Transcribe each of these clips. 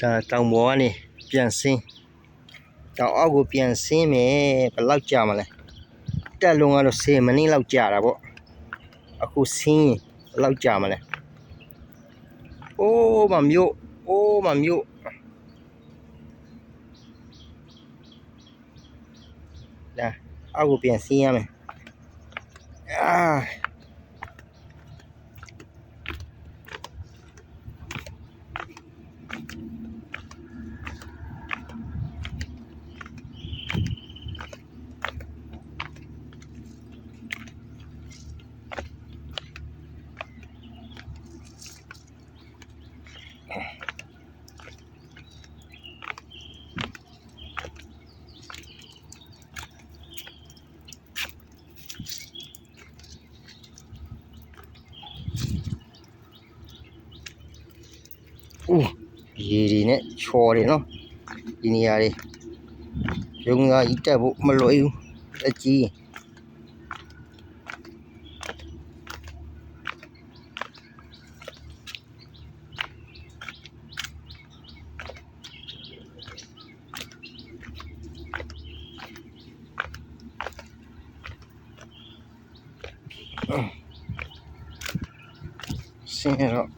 ဒါတောင်ပေါ်ကနေပြန်ဆင်းတောင်အောက်ကိုပြန်ဆင်းမယ်ဘယ်လောက်ကြာမလဲတက်လုံးကတော့10မိနစ်လောက်ကြာတာပေါ့အခုဆင်းရင်ဘယ်လောက်ကြာမလဲအိုးမမြို့အိုးမမြို့ဒါအောက်ကိုပြန်ဆင်းရမယ်အာ ရေတွေနဲ့ချော်တယ်နော်ဒီနေရာတွေရုံးကားကြီးတက်ဖို့မလွယ်ဘူးအကြီးဆင်းရတော့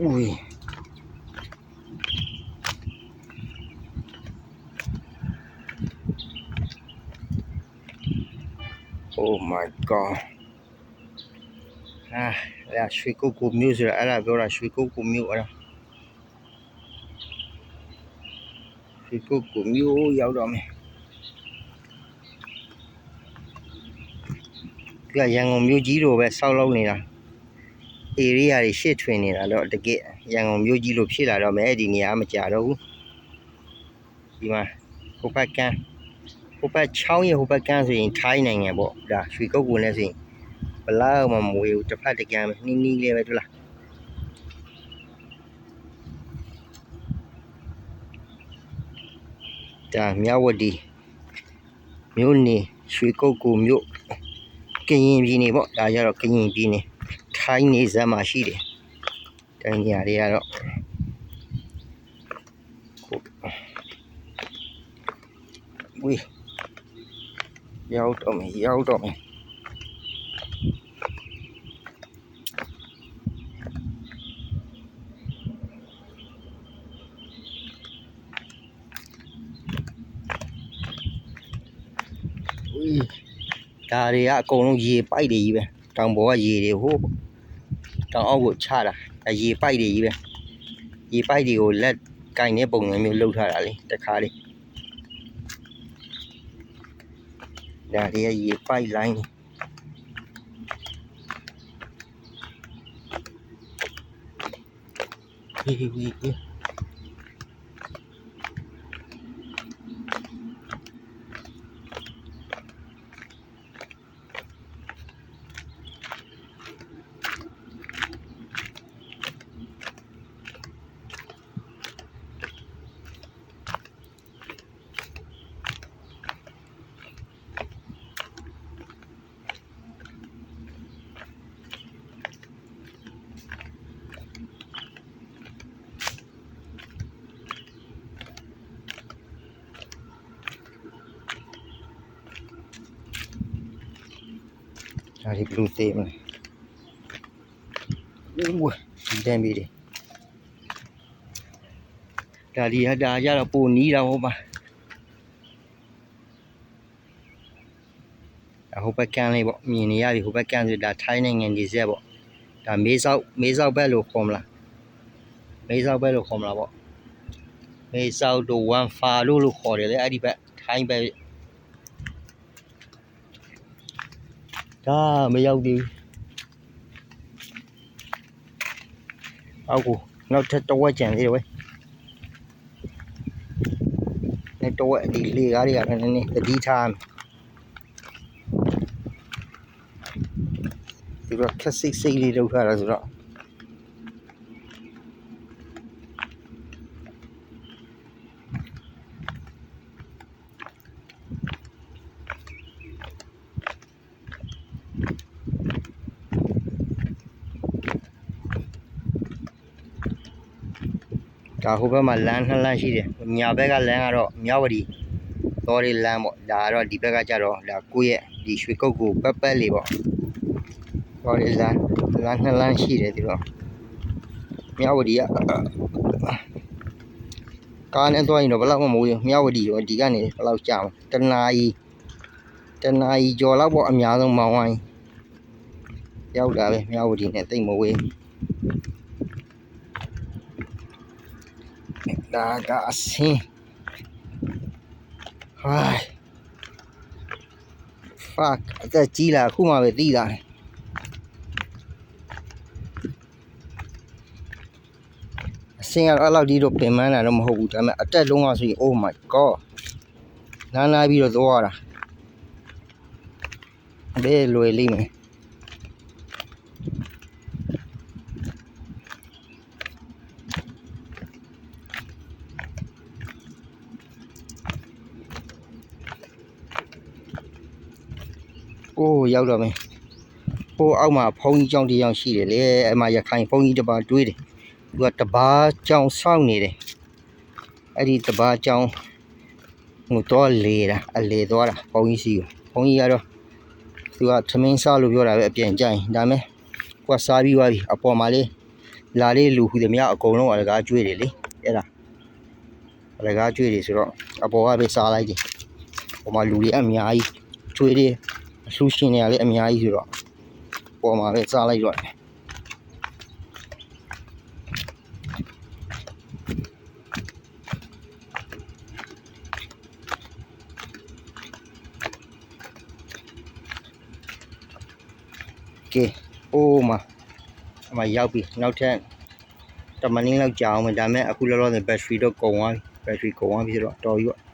Ui. Oh my god. အာအဲ့ဒါရွှေကုတ်ကိုမျိုးဆိုတာအဲ့ဒါပြောတာရွှေကုတ်ကိုမျိုးအဲ့ဒါရွှေကုတ်ကိုမျိုးရောက်တော့မယ်ဒီကရ area တွေရှစ်ထွင်နေတာတော့တကယ်ရန်ကုန်မြို့ကြီးလိုဖြစ်လာတော့မယ်ဒီနေရာမကြတော့ဘူးဒီမှာဟိုဘက်ကန်းဟိုဘက်ချောင်းရဟိုဘက်ကန်းဆိုရင်ထိုင်းနိုင်ငံပေါ့ဒါရွှေကုတ်ကူနဲ့ဆိုရင်ဘလောက်မှမဝေဘူးတစ်ဖက်တစ်ကန်းပဲနီးနီးလေးပဲတွေ့လားဒါမြဝတီမြို့နေရွှေကုတ်ကူမြို့ကရင်ပြည်နေပေါ့ဒါကြတော့ကရင်ပြည်နေ ထိုင်းနေဇက်မှာရှိတယ်။တိုင်းနေရာတွေကတော့ကိုဝေးရောက်တော့မယ်ရောက်တော့မယ်ဝေးဒါတွေကအကုန်လုံးရေပိုက်တွေကြီးပဲတောင်ပေါ်ကရေတွေဟိုး တောင်အောက်ကိုချတာဒါရေပိုက်တွေကြီးပဲရေပိုက်တွေကိုလက်ကင်တဲ့ပုံစံမျိုးလုပ်ထားတာလေတခါလေးဒါတွေကရေပိုက်လိုင်းဟေးဟေးဟေး ဒါတွေဘယ်လိုသေးမလဲဦးဝဒီတန်းပြီးတယ်ဒါဒီဟာဒါကြတော့ပိုနီးတာဟုတ်ပါဒါဟိုဘက်ကန်းလေးပေါ့မြင်နေရပြီဟိုဘက်ကန်းဆိုဒါထိုင်းနိုင်ငံဒီဇက်ပေါ့ဒါမေးဆောက်မေးဆောက်ဘက်လို့ခေါ်မလားမေးဆောက်ဘက်လို့ခေါ်မလားပေါ့မေးဆောက်တို့ဝမ်ဖာလို့လို့ခေါ်တယ်လေအဲ့ဒီဘက်ထိုင်းဘက် ဒါမရောက်သေးဘူးအောက်ကိုနောက်ထပ်တစ်ဝက်ကျန်သေးတယ်ဝဲနောက်တစ်ဝက်ဒီလေကားတွေကလည်းနည်းနည်းသတိထားမယ်ဒီတော့ခက်စိတ်စိတ်လေးလောက်ထားတာဆိုတော့ ဒါဟိုဘက်မှာလမ်းနှစ်လမ်းရှိတယ်ညာဘက်ကလမ်းကတော့မြဝတီတော်ရီလမ်းပေါ့ဒါကတော့ဒီဘက်ကကျတော့ဒါကိုယ့်ရဲ့ဒီရွှေကုတ်ကိုပက်ပက်လေးပေါ့တော်ရီလမ်းလမ်းနှစ်လမ်းရှိတယ်ဒီတော့မြဝတီကကားနဲ့သွားရင်တော့ဘယ်လောက်မှမမိုးဘူးမြဝတီတော့ဒီကနေဘယ်လောက်ကြာမလဲတနာရီတနာရီကျော်လောက်ပေါ့အများဆုံးမောင်းဝိုင်းရောက်တာပဲမြဝတီနဲ့တိတ်မဝေး ဒါကအစင်းဟိုင်း fuck အသက်ကြီးလာအခုမှပဲသိလာတယ်အစင်းကတော့အဲ့လောက်ကြီးတော့ပင်ပန်းတာတော့မဟုတ်ဘူးဒါပေမဲ့အတက်လုံးဝဆိုရင် oh my god နားနာပြီးတော့သွားတာဘယ်လွယ်လိမ့်မယ်။ အိုးရောက်တော့မယ်။ဟိုအောက်မှာဖုံကြီးကျောင်းတစ်ယောက်ရှိတယ်လေ။အဲ့မှာရခိုင်ဖုံကြီးတစ်ပါးတွေးတယ်။သူကတပါးကျောင်းစောင့်နေတယ်။အဲ့ဒီတပါးကျောင်းဟိုတော့လေတာအလေသွားတာဖုံကြီးစီကို။ဖုံကြီးကတော့သူကသမင်းစားလို့ပြောတာပဲအပြင်ကြိုင်။ဒါမဲ့ကိုကစားပြီးသွားပြီအပေါ်မှာလေးလာလေးလူဟူသည်များအကုန်လုံးအလကားကျွေးတယ်လေ။အဲ့ဒါအလကားကျွေးတယ်ဆိုတော့အပေါ်ကပဲစားလိုက်တယ်။ဟိုမှာလူတွေအများကြီးကျွေးတယ် အလှူရှင်တွေကလည်းအများကြီးဆိုတော့ပေါ်မှာပဲစားလိုက်တော့တယ်ကဲအိုးမအမရောက်ပြီနောက်ထပ်တမနင်းလောက်ကြာအောင်မယ်ဒါပေမဲ့အခုလောလောဆယ်ဘက်ထရီတော့ကုန်သွားပြီဘက်ထရီကုန်သွားပြီဆိုတော့တော်ပြီပေါ့